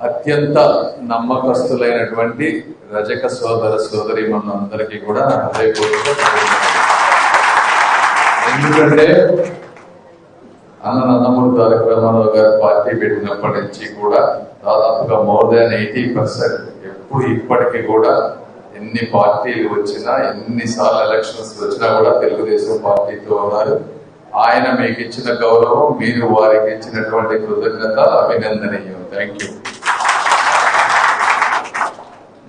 అత్యంత నమ్మకస్తులైనటువంటి రజక సోదర సోదరి అందరికీ కూడా హృదయపూర్వక ఎందుకంటే అన్న నందమూరి తారక రామారావు గారు పార్టీ పెట్టినప్పటి నుంచి కూడా దాదాపుగా మోర్ దాన్ ఎయిటీ పర్సెంట్ ఎప్పుడు ఇప్పటికీ కూడా ఎన్ని పార్టీలు వచ్చినా ఎన్నిసార్లు ఎలక్షన్స్ వచ్చినా కూడా తెలుగుదేశం పార్టీతో ఉన్నారు. ఆయన మీకు ఇచ్చిన గౌరవం మీరు వారికి ఇచ్చినటువంటి కృతజ్ఞత అభినందనీయం. థ్యాంక్ యూ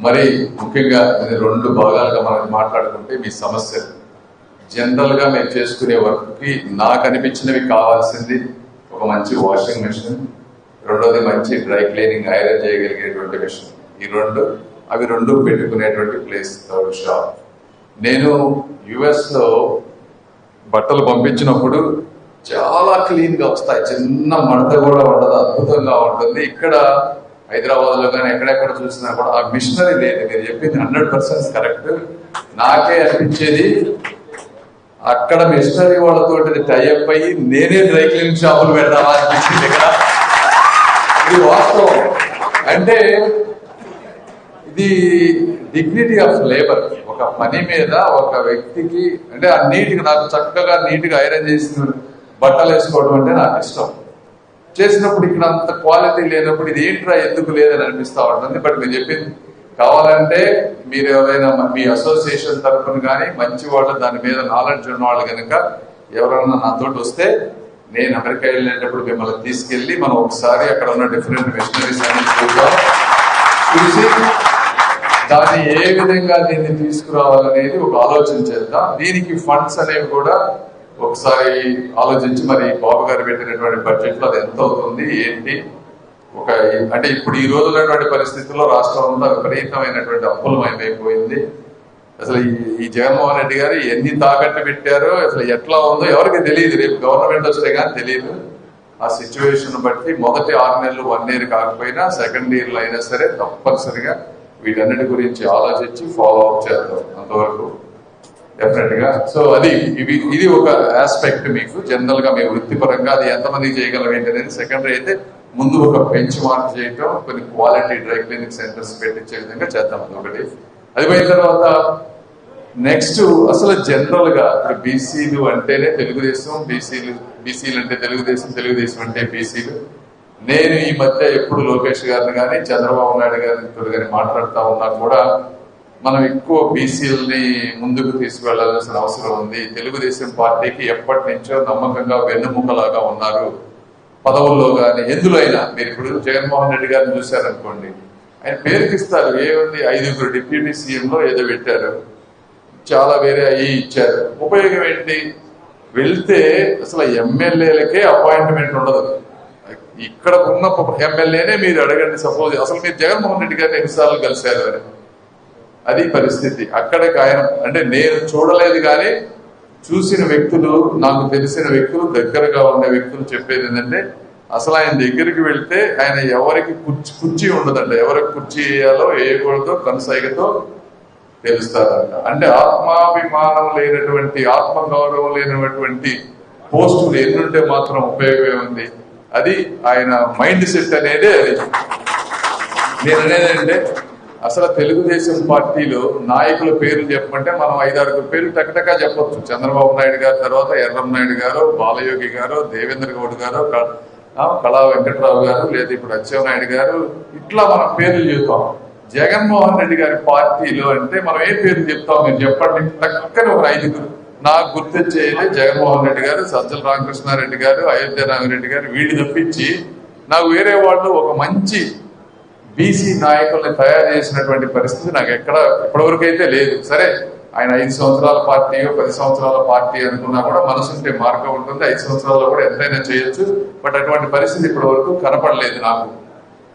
మరి ముఖ్యంగా రెండు భాగాలుగా మనం మాట్లాడుకుంటే మీ సమస్యలు. జనరల్గా మేము చేసుకునే వర్క్కి నాకు అనిపించినవి కావాల్సింది ఒక మంచి వాషింగ్ మెషిన్ రెండోది మంచి డ్రై క్లీనింగ్ ఐరన్ చేయగలిగేటువంటి మెషిన్. ఈ రెండు అవి రెండు పెట్టుకునేటువంటి ప్లేస్ థర్డ్ షాప్ నేను యుఎస్లో బట్టలు పంపించినప్పుడు చాలా క్లీన్గా వస్తాయి. చిన్న మడత కూడా ఉండదు అద్భుతంగా ఉంటుంది. ఇక్కడ హైదరాబాద్లో కానీ ఎక్కడెక్కడ చూసినా కూడా ఆ మిషనరీ లేదు మీరు చెప్పింది హండ్రెడ్ పర్సెంట్ కరెక్ట్. నాకే అనిపించేది అక్కడ మిషనరీ వాళ్ళతో టైఅప్ అయ్యి నేనే డ్రై క్లీనింగ్ షాపులు పెడదామా అనిపించింది ఇక్కడ. ఇది వాస్తవం. అంటే ఇది డిగ్నిటీ ఆఫ్ లేబర్ ఒక పని మీద ఒక వ్యక్తికి అంటే ఆ నీట్గా నాకు చక్కగా నీట్గా ఐరన్ చేసిన బట్టలు వేసుకోవడం అంటే నాకు ఇష్టం. చేసినప్పుడు ఇక్కడ అంత క్వాలిటీ లేనప్పుడు ఇది ఏంట్రా ఎందుకు లేదని అనిపిస్తా ఉంటుంది. బట్ మీరు చెప్పింది కావాలంటే మీరు ఎవరైనా మీ అసోసియేషన్ తరఫున కానీ మంచి వాళ్ళు దాని మీద నాలెడ్జ్ ఉన్న వాళ్ళు కనుక ఎవరైనా నాతోటి వస్తే నేను అమెరికా వెళ్ళేటప్పుడు మిమ్మల్ని తీసుకెళ్ళి మనం ఒకసారి అక్కడ ఉన్న డిఫరెంట్ మిషనరీస్ అన్ని చూద్దాం. చూసి దాన్ని ఏ విధంగా దీన్ని తీసుకురావాలనేది ఒక ఆలోచన చేద్దాం. దీనికి ఫండ్స్ అనేవి కూడా ఒకసారి ఆలోచించి మరి బాబు గారు పెట్టినటువంటి బడ్జెట్లో అది ఎంత అవుతుంది ఏంటి? ఒక అంటే ఇప్పుడు ఈ రోజు ఉన్నటువంటి పరిస్థితుల్లో రాష్ట్రం అంతా విపరీతమైనటువంటి అప్పులమైపోయింది అసలు ఈ- ఈ జగన్మోహన్ రెడ్డి గారు ఎన్ని తాకట్టు పెట్టారో అసలు ఎట్లా ఉందో ఎవరికి తెలియదు. రేపు గవర్నమెంట్ వస్తే కానీ తెలియదు. ఆ సిచ్యువేషన్ బట్టి మొదటి ఆరు నెలలు వన్ ఇయర్ కాకపోయినా సెకండ్ ఇయర్లో అయినా సరే తప్పనిసరిగా వీటన్నిటి గురించి ఆలోచించి ఫాలో అప్ చేద్దాం అంతవరకు. డెఫినెట్గా. సో అది ఇవి ఇది ఒక ఆస్పెక్ట్ మీకు. జనరల్గా మీ వృత్తిపరంగా అది ఎంతమంది చేయగలం అనేది సెకండరీ అయితే ముందు ఒక బెంచ్ మార్క్ చేయటం కొన్ని క్వాలిటీ డ్రై క్లినిక్ సెంటర్స్ పెట్టించే విధంగా చేద్దాం అది ఒకటి. అది పోయిన తర్వాత నెక్స్ట్ అసలు జనరల్గా ఇప్పుడు బీసీలు అంటేనే తెలుగుదేశం బీసీలు బీసీలు అంటే తెలుగుదేశం తెలుగుదేశం అంటే బీసీలు నేను ఈ మధ్య ఎప్పుడు లోకేష్ గారిని కానీ చంద్రబాబు నాయుడు గారితో కానీ మాట్లాడుతూ ఉన్నా కూడా మనం ఎక్కువ బీసీలని ముందుకు తీసుకువెళ్ళాల్సిన అవసరం ఉంది. తెలుగుదేశం పార్టీకి ఎప్పటి నుంచో నమ్మకంగా వెన్నుముకలాగా ఉన్నారు. పదవుల్లో కానీ ఎందులో అయినా మీరు ఇప్పుడు జగన్మోహన్ రెడ్డి గారిని చూశారనుకోండి. ఆయన పేరుకి ఇస్తారు ఏముంది? ఐదుగురు డిప్యూటీ సీఎంలో ఏదో పెట్టారు. చాలా వేరే అయ్యి ఇచ్చారు. ఉపయోగం ఏంటి? వెళ్తే అసలు ఎమ్మెల్యేలకే అపాయింట్మెంట్ ఉండదు. ఇక్కడ ఉన్న ఎమ్మెల్యేనే మీరు అడగండి. సపోజ్ అసలు మీరు జగన్మోహన్ రెడ్డి గారిని ఎన్నిసార్లు కలిశారు అని. అది పరిస్థితి. అక్కడికి ఆయన అంటే నేను చూడలేదు కానీ చూసిన వ్యక్తులు నాకు తెలిసిన వ్యక్తులు దగ్గరగా ఉన్న వ్యక్తులు చెప్పేది ఏంటంటే అసలు ఆయన దగ్గరికి వెళ్తే ఆయన ఎవరికి కుర్చీ కుర్చీ ఉండదంట. ఎవరికి కుర్చీ వేయాలో వేయకూడదో కనుసైగతో తెలుస్తారంట. అంటే ఆత్మాభిమానం లేనటువంటి ఆత్మగౌరవం లేనటువంటి పోస్టులు ఎన్నుంటే మాత్రం ఉపయోగమే ఉంది. అది ఆయన మైండ్ సెట్ అనేది అది. నేను అనేది అంటే అసలు తెలుగుదేశం పార్టీలో నాయకుల పేర్లు చెప్పమంటే మనం ఐదారుగురు పేర్లు టకటకా చెప్పొచ్చు. చంద్రబాబు నాయుడు గారి తర్వాత ఎర్రం నాయుడు గారు బాలయోగి గారు దేవేంద్ర గౌడ్ గారు కళా వెంకట్రావు గారు లేదా ఇప్పుడు అచ్చెన్నాయుడు గారు ఇట్లా మనం పేర్లు చెబుతాం. జగన్మోహన్ రెడ్డి గారి పార్టీలో అంటే మనం ఏ పేర్లు చెప్తాం మీరు చెప్పండి. టక్కని ఒక ఐదుగురు. నాకు గుర్తొచ్చేది జగన్మోహన్ రెడ్డి గారు సజ్జల రామకృష్ణారెడ్డి గారు అయోధ్య రామిరెడ్డి గారు వీడి తప్పించి నాకు వేరే వాళ్ళు ఒక మంచి బీసీ నాయకుల్ని తయారు చేసినటువంటి పరిస్థితి నాకు ఎక్కడ ఇప్పటివరకు అయితే లేదు. సరే ఆయన ఐదు సంవత్సరాల పార్టీ పది సంవత్సరాల పార్టీ అనుకున్నా కూడా మనసుంటే మార్గం ఉంటుంది. ఐదు సంవత్సరాల్లో కూడా ఎంతైనా చేయొచ్చు. బట్ అటువంటి పరిస్థితి ఇప్పటి వరకు కనపడలేదు నాకు.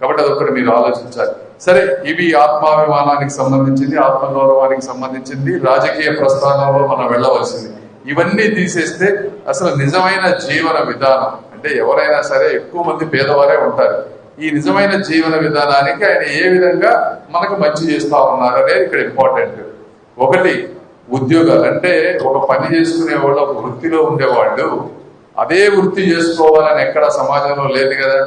కాబట్టి అదొకటి మీరు ఆలోచించాలి. సరే ఇవి ఆత్మాభిమానానికి సంబంధించింది ఆత్మగౌరవానికి సంబంధించింది రాజకీయ ప్రస్థానంలో మనం వెళ్ళవలసింది. ఇవన్నీ తీసేస్తే అసలు నిజమైన జీవన విధానం అంటే ఎవరైనా సరే ఎక్కువ మంది పేదవారే ఉంటారు. ఈ నిజమైన జీవన విధానానికి ఆయన ఏ విధంగా మనకు మంచి చేస్తా ఉన్నారు అనేది ఇక్కడ ఇంపార్టెంట్ ఒకటి ఉద్యోగాలు. అంటే ఒక పని చేసుకునే వాళ్ళు ఒక వృత్తిలో ఉండేవాళ్ళు అదే వృత్తి చేసుకోవాలని ఎక్కడ సమాజంలో లేదు కదా.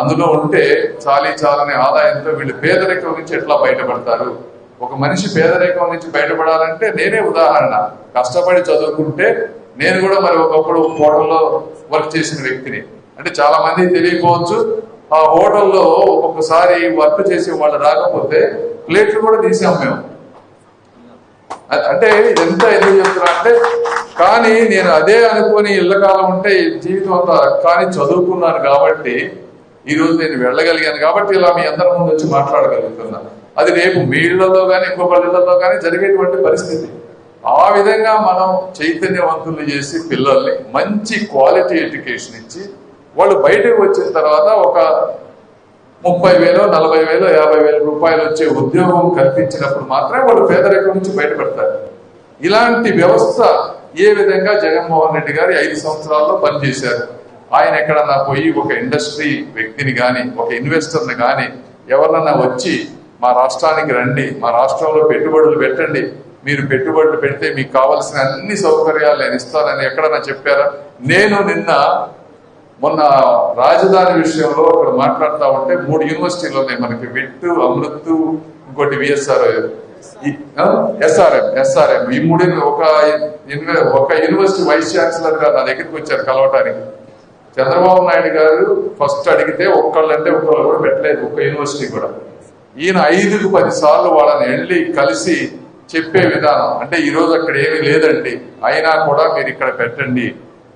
అందులో ఉంటే చాలీ చాలని ఆదాయంతో వీళ్ళు పేదరికం నుంచి ఎట్లా బయటపడతారు? ఒక మనిషి పేదరికం నుంచి బయటపడాలంటే నేనే ఉదాహరణ. కష్టపడి చదువుకుంటే నేను కూడా మరి ఒకప్పుడు హోటల్లో వర్క్ చేసిన వ్యక్తిని. అంటే చాలా మంది తెలియకపోవచ్చు ఆ హోటల్లో ఒక్కొక్కసారి వర్క్ చేసి వాళ్ళు రాకపోతే ప్లేట్లు కూడా తీసాం మేము. అంటే ఎంత ఎందుకు చెప్తున్నా అంటే కానీ నేను అదే అనుకుని ఇళ్ళకాలం ఉంటే జీవితం అంతా కానీ చదువుకున్నాను కాబట్టి ఈరోజు నేను వెళ్ళగలిగాను కాబట్టి ఇలా మీ అందరి ముందు వచ్చి మాట్లాడగలుగుతున్నాను అది రేపు మీ ఇళ్ళలో కానీ ఇంకొక ఇళ్ళలో కానీ జరిగేటువంటి పరిస్థితి. ఆ విధంగా మనం చైతన్యవంతులు చేసి పిల్లల్ని మంచి క్వాలిటీ ఎడ్యుకేషన్ ఇచ్చి వాళ్ళు బయటకు వచ్చిన తర్వాత ఒక ముప్పై వేలు నలభై వేలు యాభై వేల రూపాయలు వచ్చే ఉద్యోగం కల్పించినప్పుడు మాత్రమే వాళ్ళు పేదరికం నుంచి బయటపడతారు. ఇలాంటి వ్యవస్థ ఏ విధంగా జగన్మోహన్ రెడ్డి గారి ఐదు సంవత్సరాల్లో పనిచేశారు? ఆయన ఎక్కడన్నా పోయి ఒక ఇండస్ట్రీ వ్యక్తిని కానీ ఒక ఇన్వెస్టర్ని కానీ ఎవరన్నా వచ్చి మా రాష్ట్రానికి రండి మా రాష్ట్రంలో పెట్టుబడులు పెట్టండి మీరు పెట్టుబడులు పెడితే మీకు కావలసిన అన్ని సౌకర్యాలు నేను ఇస్తానని ఎక్కడన్నా చెప్పారా? నేను నిన్న మొన్న రాజధాని విషయంలో ఇక్కడ మాట్లాడుతూ ఉంటే మూడు యూనివర్సిటీలు ఉన్నాయి మనకి. విట్టు అమృత్ ఇంకోటి విఎస్ఆర్ ఎస్ఆర్ఎం ఎస్ఆర్ఎం ఈ మూడు ఒక ఒక యూనివర్సిటీ వైస్ ఛాన్సలర్ గారు నా దగ్గరికి వచ్చారు కలవటానికి. చంద్రబాబు నాయుడు గారు ఫస్ట్ అడిగితే ఒక్కళ్ళంటే ఒక్కళ్ళు కూడా పెట్టలేదు ఒక్క యూనివర్సిటీ కూడా. ఈయన ఐదుకు పది సార్లు వాళ్ళని వెళ్ళి కలిసి చెప్పే విధానం అంటే ఈరోజు అక్కడ ఏమీ లేదండి అయినా కూడా మీరు ఇక్కడ పెట్టండి.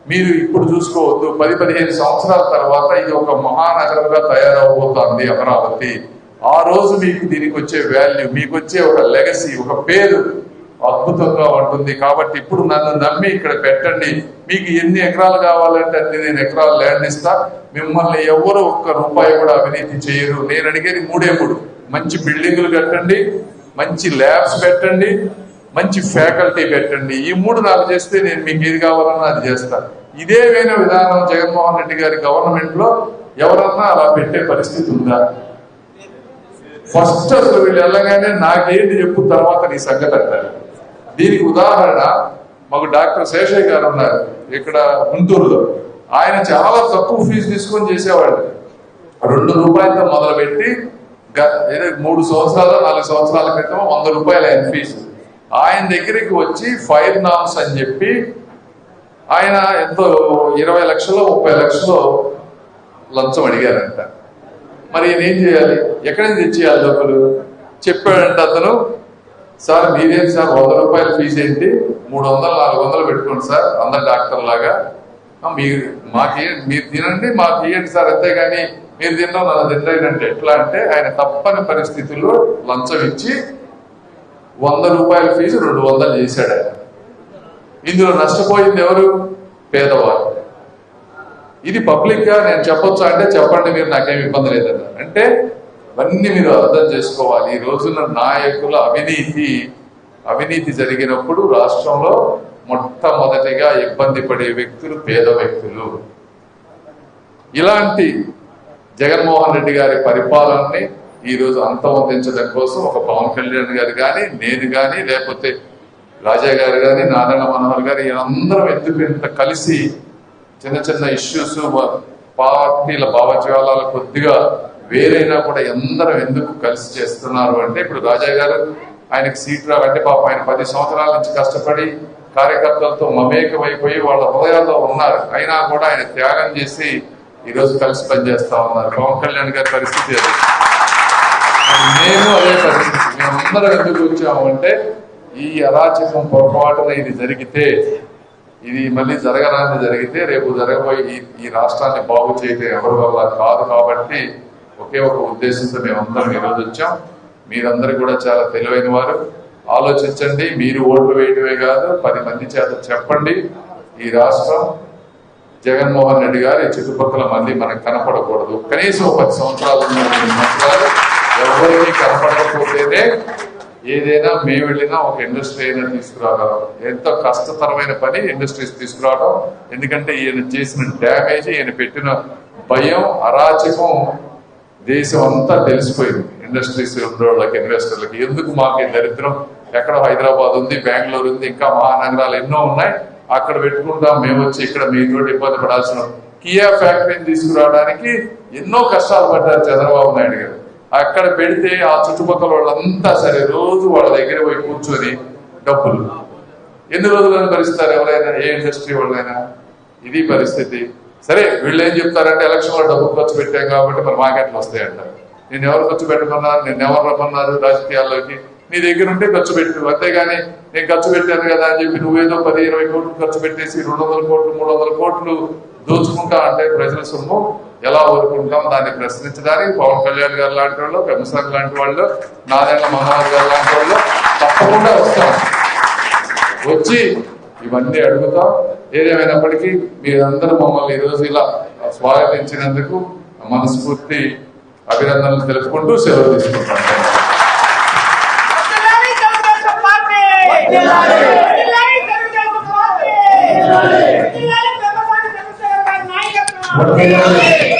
మీరు ఇప్పుడు చూసుకోవద్దు. పది పదిహేను సంవత్సరాల తర్వాత ఇది ఒక మహానగరంగా తయారవబోతోంది అమరావతి. ఆ రోజు మీకు దీనికి వచ్చే వాల్యూ మీకు వచ్చే ఒక లెగసీ ఒక పేరు అద్భుతంగా ఉంటుంది. కాబట్టి ఇప్పుడు నన్ను నమ్మి ఇక్కడ పెట్టండి. మీకు ఎన్ని ఎకరాలు కావాలంటే అన్ని నేను ఎకరాలు ల్యాండ్ ఇస్తా. మిమ్మల్ని ఎవరు ఒక్క రూపాయి కూడా అవినీతి చేయరు. నేను అడిగేది మూడే మూడు. మంచి బిల్డింగులు కట్టండి. మంచి ల్యాబ్స్ పెట్టండి. మంచి ఫ్యాకల్టీ పెట్టండి. ఈ మూడు నాకు చేస్తే నేను మీకు ఏది కావాలన్నా అది చేస్తా. ఇదే విధానం జగన్మోహన్ రెడ్డి గారి గవర్నమెంట్లో ఎవరన్నా అలా పెట్టే పరిస్థితి ఉందా? ఫస్ట్ అసలు వీళ్ళు వెళ్ళగానే నాకేంటి చెప్పు తర్వాత నీ సంగతి అంటారు. దీనికి ఉదాహరణ మాకు డాక్టర్ శేషయ్య గారు ఉన్నారు ఇక్కడ గుంటూరులో. ఆయన చాలా తక్కువ ఫీజు తీసుకొని చేసేవాడు రెండు రూపాయలతో మొదలుపెట్టి గ- ఏదో మూడు సంవత్సరాలు నాలుగు సంవత్సరాల క్రితం వంద రూపాయలు ఆయన ఫీజు. ఆయన దగ్గరికి వచ్చి ఫైర్ నామ్స్ అని చెప్పి ఆయన ఎంతో ఇరవై లక్షలు ముప్పై లక్షలు లంచం అడిగారంట. మరి ఈయన ఏం చేయాలి? ఎక్కడి నుంచి తెచ్చేయాలి డబ్బులు? చెప్పాడంట అతను సార్ మీరేం సార్? వంద రూపాయల ఫీజు ఏంటి? మూడు వందలు నాలుగు వందలు పెట్టుకోండి సార్ అందరు డాక్టర్ లాగా. మీరు మాకు మీరు తినండి మాకు ఇవ్వండి సార్ అంతేగాని మీరు తిన్నాం నన్ను తినలేదంటే ఎట్లా? అంటే ఆయన తప్పని పరిస్థితుల్లో లంచం ఇచ్చి వంద రూపాయల ఫీజు రెండు వందలు చేశాడు ఆయన. ఇందులో నష్టపోయింది ఎవరు? పేదవారు. ఇది పబ్లిక్గా నేను చెప్పొచ్చా అంటే చెప్పండి మీరు నాకేం ఇబ్బంది లేదన్న. అంటే అవన్నీ మీరు అర్థం చేసుకోవాలి. ఈ రోజున నాయకుల అవినీతి అవినీతి జరిగినప్పుడు రాష్ట్రంలో మొట్టమొదటిగా ఇబ్బంది పడే వ్యక్తులు పేద వ్యక్తులు. ఇలాంటి జగన్మోహన్ రెడ్డి గారి పరిపాలనని ఈ రోజు అంతమొందించడం కోసం ఒక పవన్ కళ్యాణ్ గారు కానీ నేను కానీ లేకపోతే రాజా గారు కానీ నారాయణ మనోహర్ గారు అందరం ఎందుకు ఇంత కలిసి చిన్న చిన్న ఇష్యూస్ పార్టీల భావజాలాలు కొద్దిగా వేరైనా కూడా అందరం ఎందుకు కలిసి చేస్తున్నారు అంటే ఇప్పుడు రాజా గారు ఆయనకి సీట్ రావంటే పాప ఆయన పది సంవత్సరాల నుంచి కష్టపడి కార్యకర్తలతో మమేకమైపోయి వాళ్ళ హృదయాల్లో ఉన్నారు. అయినా కూడా ఆయన త్యాగం చేసి ఈరోజు కలిసి పనిచేస్తా ఉన్నారు. పవన్ కళ్యాణ్ గారి పరిస్థితి అది. నేను అదే పరిస్థితి. మేమందరం ఎందుకు వచ్చాము అంటే ఈ అరాచకం పొరపాటున ఇది జరిగితే ఇది మళ్ళీ జరగరాని జరిగితే రేపు జరగబోయే ఈ ఈ రాష్ట్రాన్ని బాగు చేయటం ఎవరి వల్ల కాదు కాబట్టి ఒకే ఒక ఉద్దేశంతో మేమందరం ఈరోజు వచ్చాం. మీరందరూ కూడా చాలా తెలివైన వారు. ఆలోచించండి మీరు ఓట్లు వేయటమే కాదు పది మంది చేత చెప్పండి. ఈ రాష్ట్రం జగన్మోహన్ రెడ్డి గారి చుట్టుపక్కల మళ్ళీ మనకు కనపడకూడదు. కనీసం పది సంవత్సరాలు ఉన్న సంవత్సరాలు ఎవరికి కనపడకపోతేనే ఏదైనా మేము వెళ్ళినా ఒక ఇండస్ట్రీ అయినా తీసుకురాగలం. ఎంతో కష్టతరమైన పని ఇండస్ట్రీస్ తీసుకురావడం ఎందుకంటే ఈయన చేసిన డ్యామేజ్ ఈయన పెట్టిన భయం అరాచకం దేశం అంతా తెలిసిపోయింది. ఇండస్ట్రీస్ వాళ్ళకి ఇన్వెస్టర్లకి ఎందుకు మాకు దరిద్రం? ఎక్కడ హైదరాబాద్ ఉంది బెంగళూరు ఉంది ఇంకా మహానగరాలు ఎన్నో ఉన్నాయి. అక్కడ పెట్టుకుంటాం మేము వచ్చి ఇక్కడ మీతో ఇబ్బంది పడాల్సిన. కియా ఫ్యాక్టరీని తీసుకురావడానికి ఎన్నో కష్టాలు పడ్డారు చంద్రబాబు నాయుడు గారు. అక్కడ పెడితే ఆ చుట్టుపక్కల వాళ్ళంతా సరే రోజు వాళ్ళ దగ్గర పోయి కూర్చొని డబ్బులు. ఎన్ని రోజులను భరిస్తారు ఎవరైనా? ఏ ఇండస్ట్రీ వాళ్ళైనా? ఇది పరిస్థితి. సరే వీళ్ళు ఏం చెప్తారంటే ఎలక్షన్ వాళ్ళు డబ్బులు ఖర్చు పెట్టాం కాబట్టి మరి మార్కెట్లు వస్తాయంటారు నేను ఎవరు ఖర్చు పెట్టమన్నారు? నేను ఎవరు రమ్మన్నారు రాజకీయాల్లోకి? నీ దగ్గర ఉంటే ఖర్చు పెట్టు. అంతేగాని నేను ఖర్చు పెట్టాను కదా అని చెప్పి నువ్వేదో పది ఇరవై కోట్లు ఖర్చు పెట్టేసి రెండు వందల కోట్లు మూడు వందల కోట్లు దోచుకుంటా అంటే ప్రజల సొమ్ము. ఎలా ఊరుకుంటాం దాన్ని ప్రశ్నించడానికి పవన్ కళ్యాణ్ గారు లాంటి వాళ్ళు పెంసార్ లాంటి వాళ్ళు నారాయణ మనోహర్ గారు లాంటి వాళ్ళు తప్పకుండా వస్తాం వచ్చి ఇవన్నీ అడుగుతాం. ఏదేమైనప్పటికీ మీరందరూ మమ్మల్ని ఈరోజు ఇలా స్వాగతించినందుకు మనస్ఫూర్తి అభినందనలు తెలుపుకుంటూ సెలవు తీసుకుంటాం. porque